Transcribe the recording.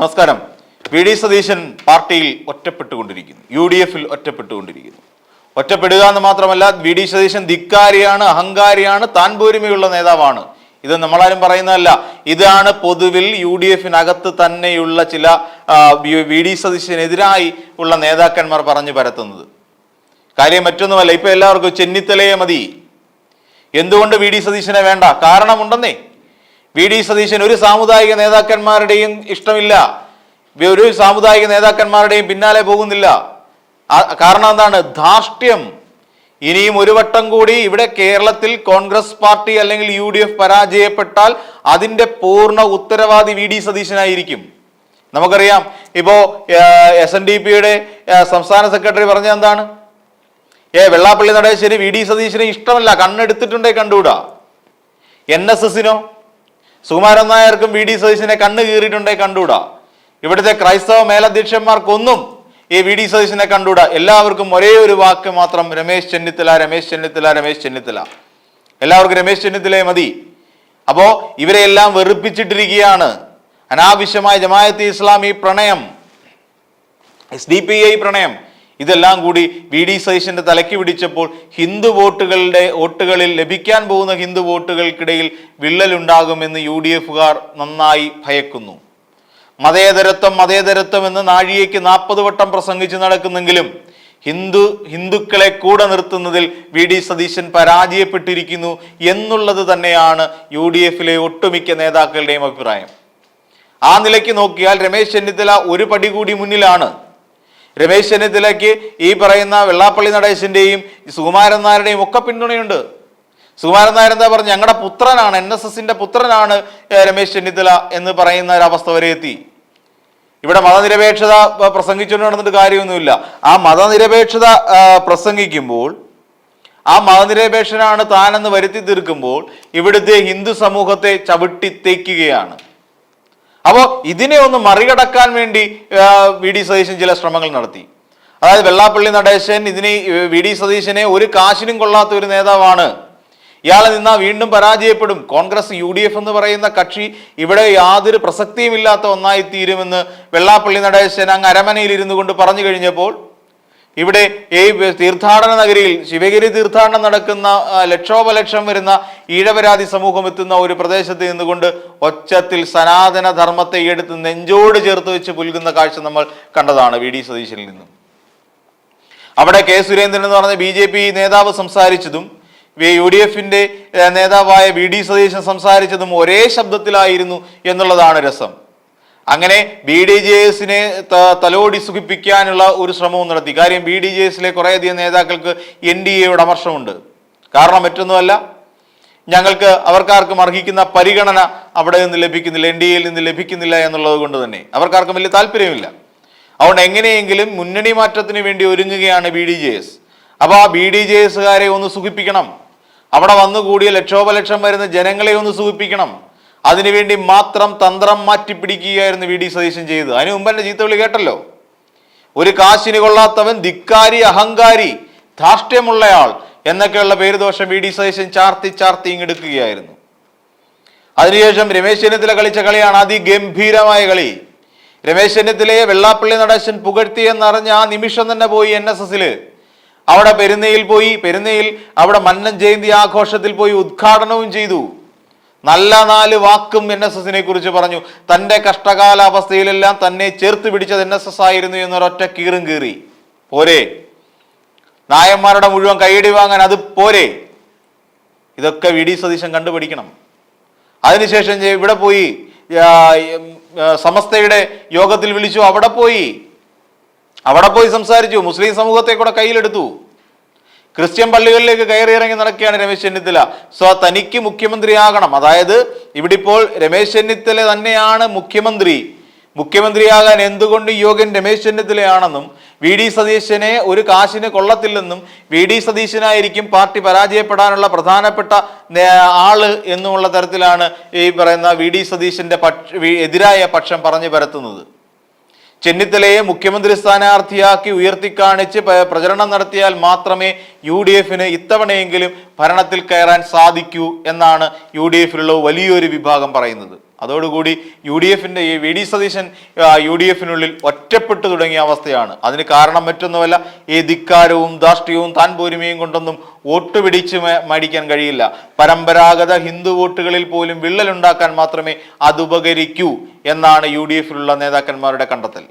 നമസ്കാരം. V D Satheesan പാർട്ടിയിൽ ഒറ്റപ്പെട്ടുകൊണ്ടിരിക്കുന്നു. U D എഫിൽ ഒറ്റപ്പെട്ടുകൊണ്ടിരിക്കുന്നു. ഒറ്റപ്പെടുക എന്ന് മാത്രമല്ല വി ഡി സതീശൻ ധിക്കാരിയാണ് അഹങ്കാരിയാണ് താൻ പോരുമയുള്ള നേതാവാണ്. ഇത് നമ്മളാരും പറയുന്നതല്ല. ഇതാണ് പൊതുവിൽ യു ഡി എഫിനകത്ത് തന്നെയുള്ള ചില വി ഡി സതീശനെതിരായി ഉള്ള നേതാക്കന്മാർ പറഞ്ഞു പരത്തുന്നത്. കാര്യം മറ്റൊന്നുമല്ല ഇപ്പൊ എല്ലാവർക്കും ചെന്നിത്തലയെ മതി. എന്തുകൊണ്ട് വി ഡി സതീശനെ വേണ്ട? കാരണമുണ്ടെന്നേ. വി ഡി സതീശൻ ഒരു സാമുദായിക നേതാക്കന്മാരുടെയും ഇഷ്ടമില്ല. ഒരു സാമുദായിക നേതാക്കന്മാരുടെയും പിന്നാലെ പോകുന്നില്ല. കാരണം എന്താണ്? ധാർഷ്ട്യം. ഇനിയും ഒരു വട്ടം കൂടി ഇവിടെ കേരളത്തിൽ കോൺഗ്രസ് പാർട്ടി അല്ലെങ്കിൽ യു ഡി എഫ് പരാജയപ്പെട്ടാൽ അതിന്റെ പൂർണ ഉത്തരവാദി വി ഡി സതീശനായിരിക്കും. നമുക്കറിയാം. ഇപ്പോ എസ് എൻ ഡി പിയുടെ സംസ്ഥാന സെക്രട്ടറി പറഞ്ഞ എന്താണ്? ഏ വെള്ളാപ്പള്ളി നടേശ്ശേരി വി ഡി സതീശനെ ഇഷ്ടമല്ല. കണ്ണെടുത്തിട്ടുണ്ടേ കണ്ടുകൂടാ? എൻ എസ് എസിനോ സുകുമാരൻ നായർക്കും വി ഡി സതീശനെ കണ്ണു കീറിയിട്ടുണ്ടേ കണ്ടുകൂടാ ഇവിടുത്തെ ക്രൈസ്തവ മേലധ്യക്ഷന്മാർക്കൊന്നും ഈ വി ഡി സതീശനെ കണ്ടുകൂടാ എല്ലാവർക്കും ഒരേ ഒരു വാക്ക് മാത്രം രമേശ് ചെന്നിത്തല രമേശ് ചെന്നിത്തല രമേശ് ചെന്നിത്തല. എല്ലാവർക്കും രമേശ് ചെന്നിത്തലയെ മതി. അപ്പോ ഇവരെല്ലാം വെറുപ്പിച്ചിട്ടിരിക്കുകയാണ്. അനാവശ്യമായ ജമായത്ത് ഇസ്ലാമി പ്രണയം എസ് ഡി പി ഐ പ്രണയം ഇതെല്ലാം കൂടി വി ഡി സതീശന്റെ തലയ്ക്ക് പിടിച്ചപ്പോൾ ഹിന്ദു വോട്ടുകളുടെ വോട്ടുകളിൽ ലഭിക്കാൻ പോകുന്ന ഹിന്ദു വോട്ടുകൾക്കിടയിൽ വിള്ളലുണ്ടാകുമെന്ന് യു ഡി എഫുകാർ നന്നായി ഭയക്കുന്നു. മതേതരത്വം മതേതരത്വം എന്ന് നാഴികയ്ക്ക് നാൽപ്പത് വട്ടം പ്രസംഗിച്ച് നടക്കുന്നെങ്കിലും ഹിന്ദു ഹിന്ദുക്കളെ കൂടെ നിർത്തുന്നതിൽ വി ഡി സതീശൻ പരാജയപ്പെട്ടിരിക്കുന്നു എന്നുള്ളത് തന്നെയാണ് യു ഡി എഫിലെ ഒട്ടുമിക്ക നേതാക്കളുടെയും അഭിപ്രായം. ആ നിലയ്ക്ക് നോക്കിയാൽ രമേശ് ചെന്നിത്തല ഒരു പടി കൂടി മുന്നിലാണ്. രമേശ് ചെന്നിത്തലയ്ക്ക് ഈ പറയുന്ന വെള്ളാപ്പള്ളി നടേശന്റെയും സുകുമാരൻ നായരുടെയും ഒക്കെ പിന്തുണയുണ്ട്. സുകുമാരൻ നായർ എന്താ പറഞ്ഞു ഞങ്ങളുടെ പുത്രനാണ് എൻ എസ് എസിന്റെ പുത്രനാണ് രമേശ് ചെന്നിത്തല എന്ന് പറയുന്ന ഒരവസ്ഥ വരെ എത്തി. ഇവിടെ മതനിരപേക്ഷത പ്രസംഗിച്ചുകൊണ്ട് നടന്നിട്ട് കാര്യമൊന്നുമില്ല. ആ മതനിരപേക്ഷത പ്രസംഗിക്കുമ്പോൾ ആ മതനിരപേക്ഷനാണ് താനെന്ന് വരുത്തി തീർക്കുമ്പോൾ ഇവിടുത്തെ ഹിന്ദു സമൂഹത്തെ ചവിട്ടിത്തേക്കുകയാണ് അപ്പോൾ ഇതിനെ ഒന്ന് മറികടക്കാൻ വേണ്ടി വി ഡി സതീശൻ ചില ശ്രമങ്ങൾ നടത്തി. അതായത് വെള്ളാപ്പള്ളി നടേശൻ ഇതിനെ വി ഡി സതീശനെ ഒരു കാശിനും കൊള്ളാത്ത ഒരു നേതാവാണ്. ഇയാളെ നിന്നാ വീണ്ടും പരാജയപ്പെടും. കോൺഗ്രസ് യു ഡി എഫ് എന്ന് പറയുന്ന കക്ഷി ഇവിടെ യാതൊരു പ്രസക്തിയും ഇല്ലാത്ത ഒന്നായി തീരുമെന്ന് വെള്ളാപ്പള്ളി നടേശൻ അങ്ങ് അരമനയിൽ ഇരുന്നു കൊണ്ട് പറഞ്ഞു കഴിഞ്ഞപ്പോൾ ഇവിടെ ഈ തീർത്ഥാടന നഗരിയിൽ ശിവഗിരി തീർത്ഥാടനം നടക്കുന്ന ലക്ഷോപലക്ഷം വരുന്ന ഈഴവരാതി സമൂഹം എത്തുന്ന ഒരു പ്രദേശത്ത് നിന്നുകൊണ്ട് ഒച്ചത്തിൽ സനാതന ധർമ്മത്തെ എടുത്ത് നെഞ്ചോട് ചേർത്ത് വെച്ച് പുൽകുന്ന കാഴ്ച നമ്മൾ കണ്ടതാണ് വി ഡി സതീശനിൽ നിന്നും. അവിടെ കെ സുരേന്ദ്രൻ എന്ന് പറഞ്ഞ ബി ജെ പി നേതാവ് സംസാരിച്ചതും യു ഡി എഫിന്റെ നേതാവായ വി ഡി സതീശൻ സംസാരിച്ചതും ഒരേ ശബ്ദത്തിലായിരുന്നു എന്നുള്ളതാണ് രസം. അങ്ങനെ ബി ഡി ജെ എസിനെ തലോടി സുഖിപ്പിക്കാനുള്ള ഒരു ശ്രമവും നടത്തി. കാര്യം ബി ഡി ജെ എസിലെ കുറേയധികം നേതാക്കൾക്ക് എൻ ഡി എയുടെ അമർഷമുണ്ട്. കാരണം മറ്റൊന്നുമല്ല ഞങ്ങൾക്ക് അവർക്കാർക്കും അർഹിക്കുന്ന പരിഗണന അവിടെ നിന്ന് ലഭിക്കുന്നില്ല എൻ ഡി എയിൽ നിന്ന് ലഭിക്കുന്നില്ല എന്നുള്ളത് കൊണ്ട് തന്നെ. അവർക്കാർക്കും വലിയ താല്പര്യമില്ല. അതുകൊണ്ട് എങ്ങനെയെങ്കിലും മുന്നണി മാറ്റത്തിന് വേണ്ടി ഒരുങ്ങുകയാണ് ബി ഡി ജെ എസ് അപ്പോൾ ആ ബി ഡി ജെ എസുകാരെ ഒന്ന് സുഖിപ്പിക്കണം. അവിടെ വന്നുകൂടിയ ലക്ഷോപലക്ഷം വരുന്ന ജനങ്ങളെ ഒന്ന് സുഖിപ്പിക്കണം. അതിനുവേണ്ടി മാത്രം തന്ത്രം മാറ്റിപ്പിടിക്കുകയായിരുന്നു വി ഡി സതീശൻ ചെയ്തത്. അതിനു മുമ്പ് എന്നെ ചീത്തവിളി കേട്ടല്ലോ. ഒരു കാശിന് കൊള്ളാത്തവൻ ധിക്കാരി അഹങ്കാരി ധാർഷ്ട്യമുള്ളയാൾ എന്നൊക്കെയുള്ള പേരുദോഷം വി ഡി സതീശൻ ചാർത്തി ചാർത്തി ഇങ്ങെടുക്കുകയായിരുന്നു അതിനുശേഷം രമേശ് ചെന്നിത്തല കളിച്ച കളിയാണ് അതിഗംഭീരമായ കളി. രമേശ് ചെന്നിത്തലയെ വെള്ളാപ്പള്ളി നടേശൻ പുകഴ്ത്തി എന്നറിഞ്ഞ ആ നിമിഷം തന്നെ പോയി എൻ എസ് എസിൽ അവിടെ പെരുന്നയിൽ പോയി പെരുന്നയിൽ അവിടെ മന്നൻ ജയന്തി ആഘോഷത്തിൽ പോയി ഉദ്ഘാടനവും ചെയ്തു. നല്ല നാല് വാക്കും എൻ എസ് എസിനെ കുറിച്ച് പറഞ്ഞു. തന്റെ കഷ്ടകാലാവസ്ഥയിലെല്ലാം തന്നെ ചേർത്ത് പിടിച്ചത് എൻ എസ് എസ് ആയിരുന്നു എന്നൊരൊറ്റ കീറും കീറി. പോരെ. നായന്മാരുടെ മുഴുവൻ കൈയടി വാങ്ങാൻ അത് പോരെ. ഇതൊക്കെ വി ഡി സതീശൻ കണ്ടുപിടിക്കണം. അതിനുശേഷം ഇവിടെ പോയി സമസ്തയുടെ യോഗത്തിൽ വിളിച്ചു അവിടെ പോയി. അവിടെ പോയി സംസാരിച്ചു. മുസ്ലിം സമൂഹത്തെ കൂടെ കയ്യിലെടുത്തു. ക്രിസ്ത്യൻ പള്ളികളിലേക്ക് കയറി ഇറങ്ങി നടക്കുകയാണ് രമേശ് ചെന്നിത്തല. സോ തനിക്ക് മുഖ്യമന്ത്രിയാകണം. അതായത് ഇവിടെ ഇപ്പോൾ രമേശ് ചെന്നിത്തല തന്നെയാണ് മുഖ്യമന്ത്രി. മുഖ്യമന്ത്രിയാകാൻ എന്തുകൊണ്ട് യോഗൻ രമേശ് ചെന്നിത്തലയാണെന്നും വി ഡി സതീശനെ ഒരു കാശിന് കൊള്ളത്തില്ലെന്നും വി ഡി സതീശനായിരിക്കും പാർട്ടി പരാജയപ്പെടാനുള്ള പ്രധാനപ്പെട്ട ആൾ എന്നുമുള്ള തരത്തിലാണ് ഈ പറയുന്ന വി ഡി സതീശന്റെ പക്ഷ എതിരായ പക്ഷം പറഞ്ഞു പരത്തുന്നത്. ചെന്നിത്തലയെ മുഖ്യമന്ത്രി സ്ഥാനാർത്ഥിയാക്കി ഉയർത്തിക്കാണിച്ച് പ്രചരണം നടത്തിയാൽ മാത്രമേ യു ഡി എഫിന് ഇത്തവണയെങ്കിലും ഭരണത്തിൽ കയറാൻ സാധിക്കൂ എന്നാണ് യു ഡി എഫിലുള്ള വലിയൊരു വിഭാഗം പറയുന്നത്. അതോടുകൂടി യു ഡി എഫിന്റെ ഈ V D Satheesan U D എഫിനുള്ളിൽ ഒറ്റപ്പെട്ടു തുടങ്ങിയ അവസ്ഥയാണ്. അതിന് കാരണം മറ്റൊന്നുമല്ല ഈ ധിക്കാരവും ധാർഷ്ട്യവും താൻ പോരുമയും കൊണ്ടൊന്നും വോട്ട് പിടിച്ച് മേടിക്കാൻ കഴിയില്ല. പരമ്പരാഗത ഹിന്ദു വോട്ടുകളിൽ പോലും വിള്ളലുണ്ടാക്കാൻ മാത്രമേ അത് ഉപകരിക്കൂ എന്നാണ് യു ഡി എഫിലുള്ള നേതാക്കന്മാരുടെ കണ്ടെത്തൽ.